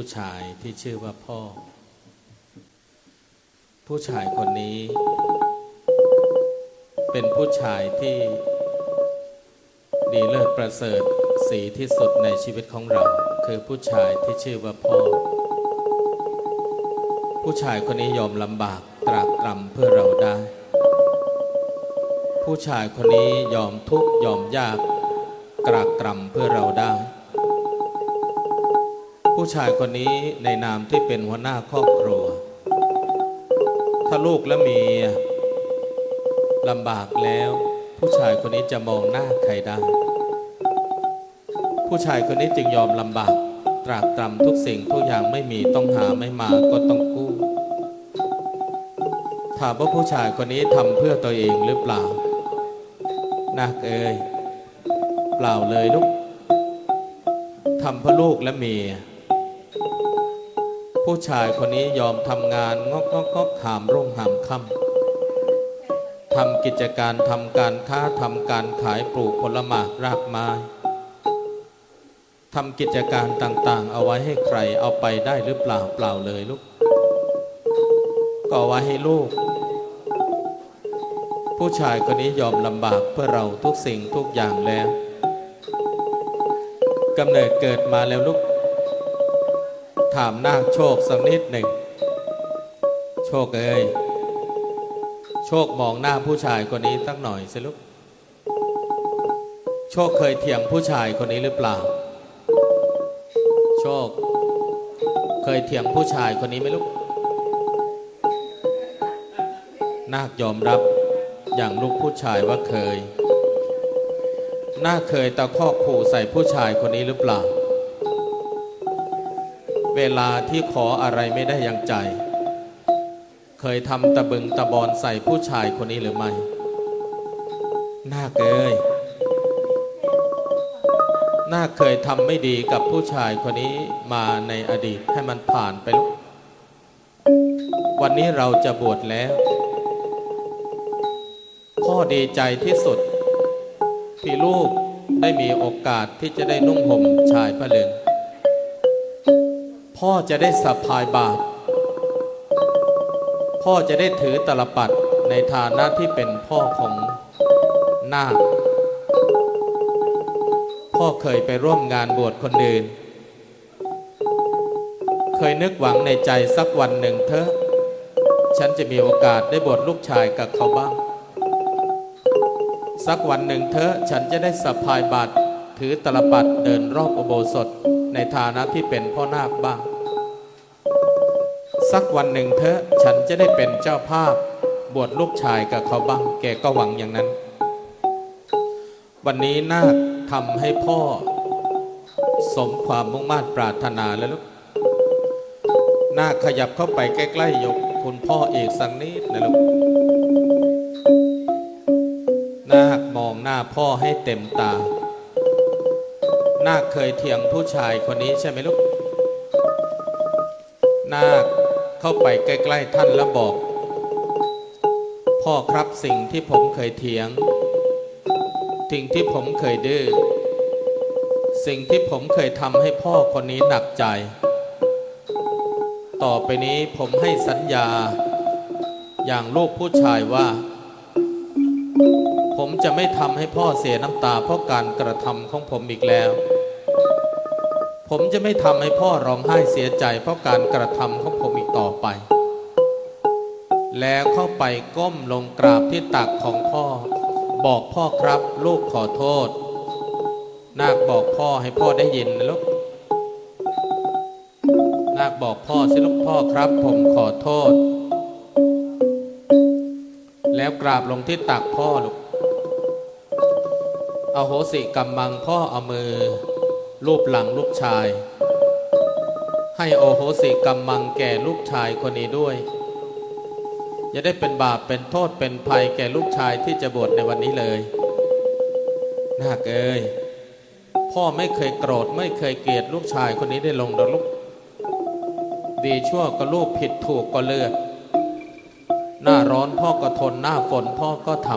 ผู้ชายที่ชื่อว่าพ่อ ผู้ชายคนนี้ เป็นผู้ชายที่ดีเลิศประเสริฐสีที่สุดในชีวิตของเรา คือผู้ชายที่ชื่อว่าพ่อ ผู้ชายคนนี้ยอมลำบากตรากตรำเพื่อเราได้ ผู้ชายคนนี้ยอมทุกข์ยอมยากกรากตรำเพื่อเราได้ ผู้ชายคนนี้ในนามที่เป็นหัวหน้าครอบครัว ถ้าลูกและเมียลำบากแล้ว ผู้ชายคนนี้จะมองหน้าใครได้ผู้ชายคนนี้จึงยอมลำบาก ตรากตรำทุกสิ่งทุกอย่างไม่มีต้องหาไม่มาก็ต้องกู้ ถามว่าผู้ชายคนนี้ทำเพื่อตัวเองหรือเปล่านาคเอ้ยเปล่าเลยลูกทำเพื่อลูกและเมีย ผู้ชายคนนี้ยอมทำงานงอกงอกงอกหามรุ่งหามค่ำทำกิจการทำการค้าทำการขายปลูกผลไม้รากไม้ทำกิจการต่างๆ เอาไว้ให้ใครเอาไปได้หรือเปล่าเปล่าเลยลูก ก็เอาไว้ให้ลูก ผู้ชายคนนี้ยอมลำบากเพื่อเราทุกสิ่งทุกอย่างแล้วกำเนิดเกิดมาแล้วลูก ถามนาคโชคสักนิดหนึ่ง โชคเอ้ยโชคมองหน้าผู้ชายคนนี้สักหน่อยสิลูก โชคเคยเถียงผู้ชายคนนี้หรือเปล่า โชค เคยเถียงผู้ชายคนนี้ไหมลูก นาคยอมรับอย่างลูกผู้ชายว่าเคย นาคเคยตะคอกขู่ใส่ผู้ชายคนนี้หรือเปล่า เวลาที่ขออะไรไม่ได้อย่างใจ เคยทำตะบึงตะบอนใส่ผู้ชายคนนี้หรือไม่น่าเอ้ยน่าเคยทำไม่ดีกับผู้ชายคนนี้มาในอดีตให้มันผ่านไป วันนี้เราจะบวชแล้ว พ่อดีใจที่สุดที่ลูกได้มีโอกาสที่จะได้นุ่งห่มชายพระเหลือง พ่อจะได้สะพายบาตรพ่อจะได้ถือตลปัดในฐานะที่เป็นพ่อของนาคพ่อเคยไปร่วมงานบวชคนอื่น เคยนึกหวังในใจสักวันหนึ่งเถอะ ฉันจะมีโอกาสได้บวชลูกชายกับเขาบ้าง สักวันหนึ่งเถอะ ฉันจะได้สะพายบาตรถือตลปัดเดินรอบอุโบสถ ในฐานะที่เป็นพ่อนาคบ้าง สักวันหนึ่งเถอะฉันจะได้เป็นเจ้าภาพบวชลูกชายกับเขาบ้าง แกก็หวังอย่างนั้น วันนี้นาคทำให้พ่อ สมความมุ่งมั่นปรารถนาแล้วลูกนาคขยับเข้าไปใกล้ๆยกคุณพ่อเอกสักนิดนะลูกนาคมองหน้าพ่อให้เต็มตา นาคเคยเถียงผู้ชายคนนี้ใช่ไหมลูก นาคเข้าไปใกล้ๆท่านแล้วบอก พ่อครับสิ่งที่ผมเคยเถียง สิ่งที่ผมเคยดื้อ สิ่งที่ผมเคยทำให้พ่อคนนี้หนักใจ ต่อไปนี้ผมให้สัญญา อย่างลูกผู้ชายว่า ผมจะไม่ทำให้พ่อเสียน้ำตาเพราะการกระทำของผมอีกแล้ว ผมจะไม่ทำให้พ่อร้องไห้เสียใจ เพราะการกระทำของผมอีกต่อไป แล้วเข้าไปก้มลงกราบที่ตักของพ่อ บอกพ่อครับ ลูกขอโทษ นาคบอกพ่อให้พ่อได้ยินนะลูกนาคบอกพ่อสิลูกพ่อครับ ผมขอโทษ แล้วกราบลงที่ตักพ่อลูกเอาโหสิกำมังพ่อเอามือ รูปหลังลูกชาย ให้โอโหสิกำมังแก่ลูกชายคนนี้ด้วยอย่าได้เป็นบาปเป็นโทษเป็นภัยแก่ลูกชายที่จะบวชในวันนี้เลยนาเอ้ยพ่อไม่เคยโกรธไม่เคยเกลียดลูกชายคนนี้ได้ลงดอกลูกดีชั่วก็ลูกผิดถูกก็เลือก หน้าร้อนพ่อก็ทนหน้าฝนพ่อก็ท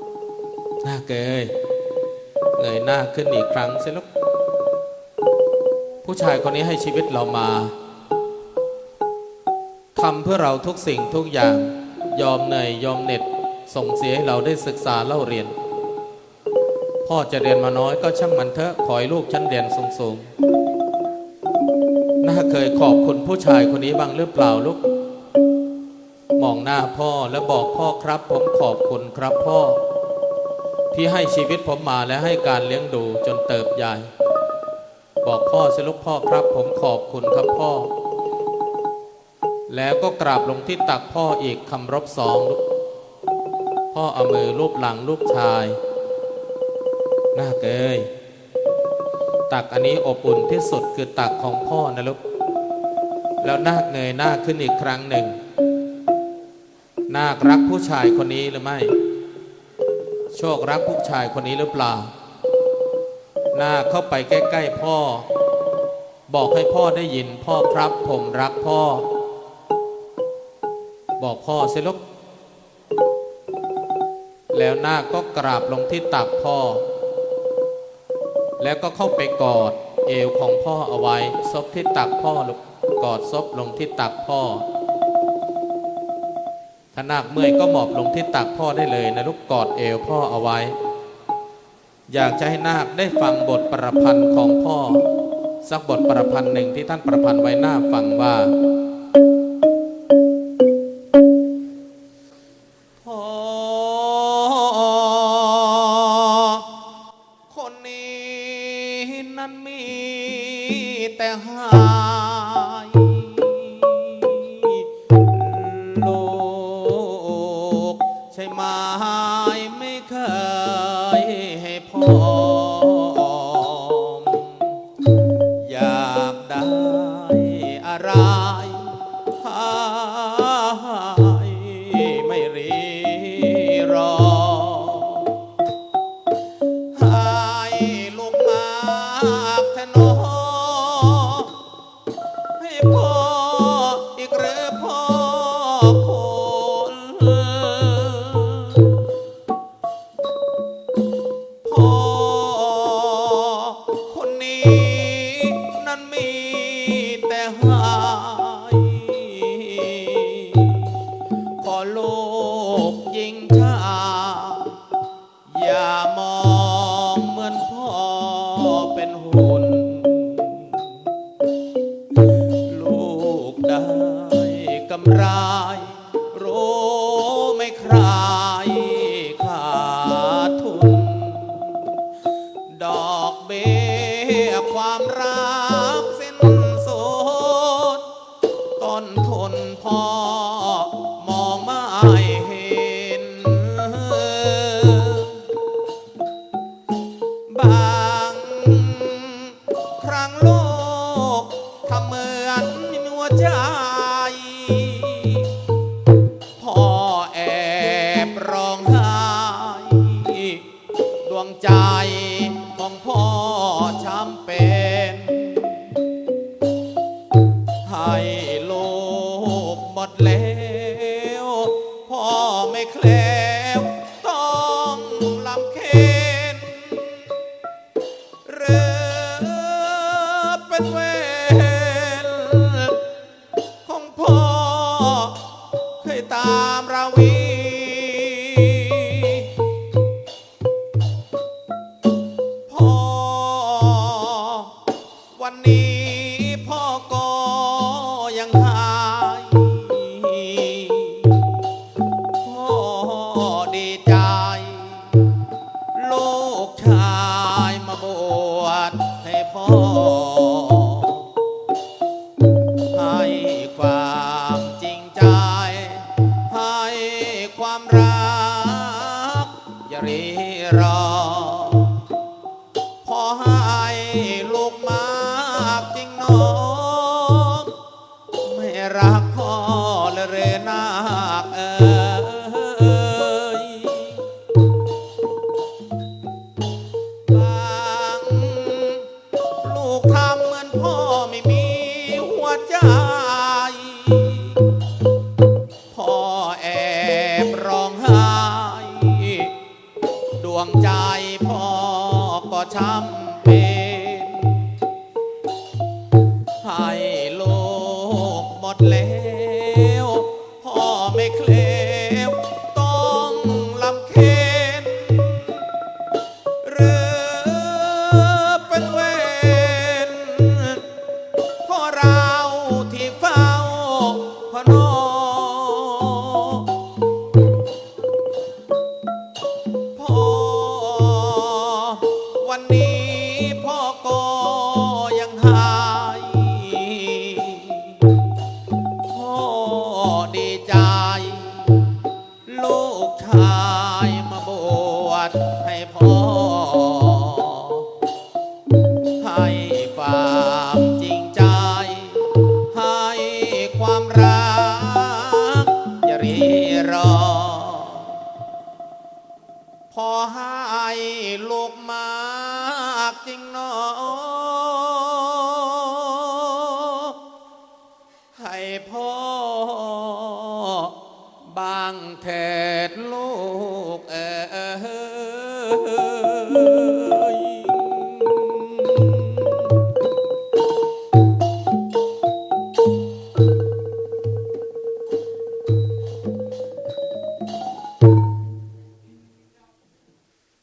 ำน้าเกยเงยหน้าขึ้นอีกครั้งสิลูก ผู้ชายคนนี้ให้ชีวิตเรามาทำเพื่อเราทุกสิ่งทุกอย่างยอมเหนื่อยยอมเหน็ดส่งเสียให้เราได้ศึกษาเล่าเรียน พ่อจะเรียนมาน้อยก็ช่างมันเถอะขอให้ลูกฉันเรียนสูงๆน่าเคยขอบคุณผู้ชายคนนี้บ้างหรือเปล่าลูกมองหน้าพ่อแล้วบอกพ่อครับ ผมขอบคุณครับพ่อ ที่ให้ชีวิตผมมาและให้การเลี้ยงดูจนเติบใหญ่ บอกพ่อสิลูกพ่อครับผมขอบคุณครับพ่อ แล้วก็กราบลงที่ตักพ่ออีกคำรบสองลูกพ่อเอามือลูบหลังลูกชายน่าเกยตักอันนี้อบอุ่นที่สุดคือตักของพ่อนะลูกแล้วนาคเงยหน้าขึ้นอีกครั้งหนึ่ง นาครักผู้ชายคนนี้หรือไม่ โชครักผู้ชายคนนี้หรือเปล่า นาคเข้าไปใกล้ๆพ่อ บอกให้พ่อได้ยินพ่อครับ ผมรักพ่อ บอกพ่อสิลูกแล้วนาคก็กราบลงที่ตักพ่อ แล้วก็เข้าไปกอดเอวของพ่อเอาไว้ ซบที่ตักพ่อลูกกอดซบลงที่ตักพ่อถ้านาคเมื่อยก็หมอบลงที่ตักพ่อได้เลยนะลูกกอดเอวพ่อเอาไว้ อยากจะให้นาคได้ฟังบทประพันธ์ของพ่อ สักบทประพันธ์หนึ่งที่ท่านประพันธ์ไว้หน้าฟังว่า รขา วพ่อไม่แคล ดแล้ว